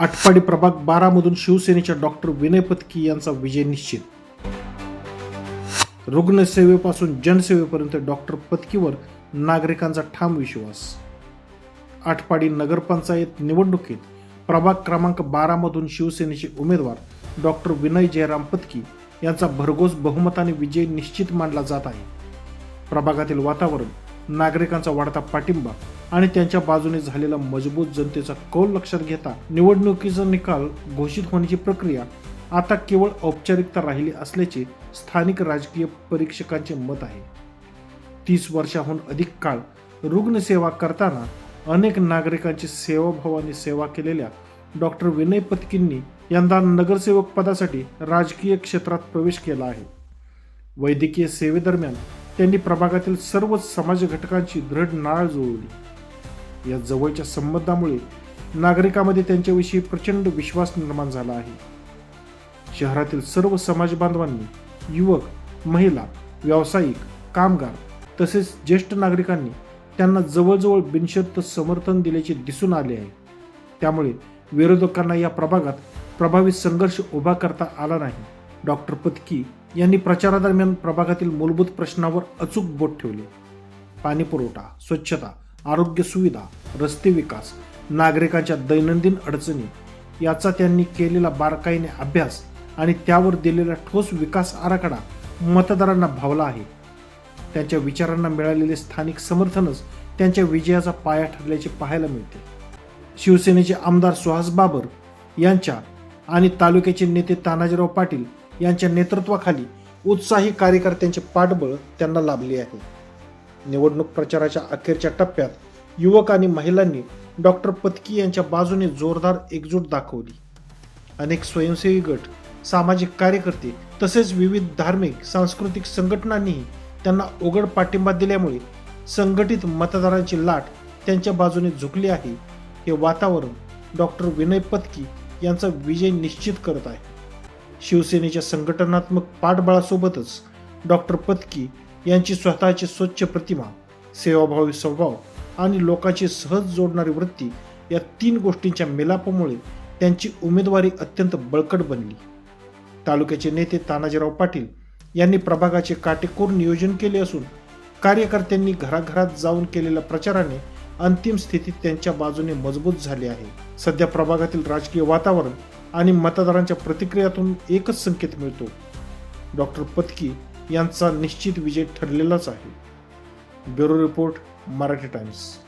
आटपाडी प्रभाग बारामधून शिवसेनेच्या डॉक्टर विनय पत्की यांचा विजय निश्चित. रुग्णसेवेपासून जनसेवेपर्यंत डॉक्टर पत्कीवर नागरिकांचा ठाम विश्वास. आटपाडी नगरपंचायत निवडणुकीत प्रभाग क्रमांक बारामधून शिवसेनेचे उमेदवार डॉक्टर विनय जयराम पत्की यांचा भरघोस बहुमताने विजय निश्चित मानला जात आहे. प्रभागातील वातावरण नागरिकांचा वाढता पाठिंबा आणि त्यांच्या बाजूने झालेला मजबूत जनतेचा कौल लक्षात घेता निवडणुकीचा निकाल घोषित होण्याची प्रक्रिया आता केवळ औपचारिकता राहिली असल्याचे स्थानिक राजकीय परीक्षकांचे मत आहे. तीस वर्षाहून अधिक काळ रुग्णसेवा करताना अनेक नागरिकांची सेवाभावाने सेवा केलेल्या डॉक्टर विनय पत्कींनी यंदा नगरसेवक पदासाठी राजकीय क्षेत्रात प्रवेश केला आहे. वैद्यकीय सेवेदरम्यान त्यांनी प्रभागातील सर्व समाज घटकांची दृढ नाळ जुळवली. या जवळच्या संबंधामुळे नागरिकांमध्ये त्यांच्याविषयी प्रचंड विश्वास निर्माण झाला आहे. शहरातील सर्व समाज बांधवांनी युवक महिला व्यावसायिक कामगार तसेच ज्येष्ठ नागरिकांनी त्यांना जवळजवळ बिनशर्त समर्थन दिल्याचे दिसून आले आहे. त्यामुळे विरोधकांना या प्रभागात प्रभावी संघर्ष उभा करता आला नाही. डॉक्टर पत्की यांनी प्रचारादरम्यान प्रभागातील मूलभूत प्रश्नावर अचूक बोट ठेवले. पाणीपुरवठा स्वच्छता आरोग्य सुविधा रस्ते विकास नागरिकांच्या दैनंदिन अडचणी याचा त्यांनी केलेला बारकाईने अभ्यास आणि त्यावर दिलेला ठोस विकास आराखडा मतदारांना भावला आहे. त्यांच्या विचारांना मिळालेले स्थानिक समर्थनच त्यांच्या विजयाचा पाया ठरल्याचे पाहायला मिळते. शिवसेनेचे आमदार सुहास बाबर यांच्या आणि तालुक्याचे नेते तानाजीराव पाटील यांच्या नेतृत्वाखाली उत्साही कार्यकर्त्यांचे पाठबळ त्यांना लाभले आहे. निवडणूक प्रचाराच्या अखेरच्या टप्प्यात युवक आणि महिलांनी डॉक्टर पत्की यांच्या बाजूने जोरदार एकजूट दाखवली. अनेक स्वयंसेवी गट सामाजिक कार्यकर्ते तसेच विविध धार्मिक सांस्कृतिक संघटनांनीही त्यांना उघड पाठिंबा दिल्यामुळे संघटित मतदारांची लाट त्यांच्या बाजूने झुकली आहे. हे वातावरण डॉक्टर विनय पत्की यांचा विजय निश्चित करत आहे. शिवसेनेच्या संघटनात्मक पाठबळासोबतच डॉक्टर पत्की यांची स्वतःची स्वच्छ प्रतिमा सेवाभावी स्वभाव आणि लोकांची सहज जोडणारी वृत्ती या तीन गोष्टींच्या मिलापामुळे त्यांची उमेदवारी अत्यंत बळकट बनली. तालुक्याचे नेते तानाजीराव पाटील यांनी प्रभागाचे काटेकोर नियोजन केले असून कार्यकर्त्यांनी घराघरात जाऊन केलेल्या प्रचाराने अंतिम स्थितीत त्यांच्या बाजूने मजबूत झाले आहे. सध्या प्रभागातील राजकीय वातावरण आणि मतदारांच्या प्रतिक्रियातून एकच संकेत मिळतो. डॉक्टर पत्की यांचा निश्चित विजय ठरलेलाच आहे. Bureau report Marathi Times.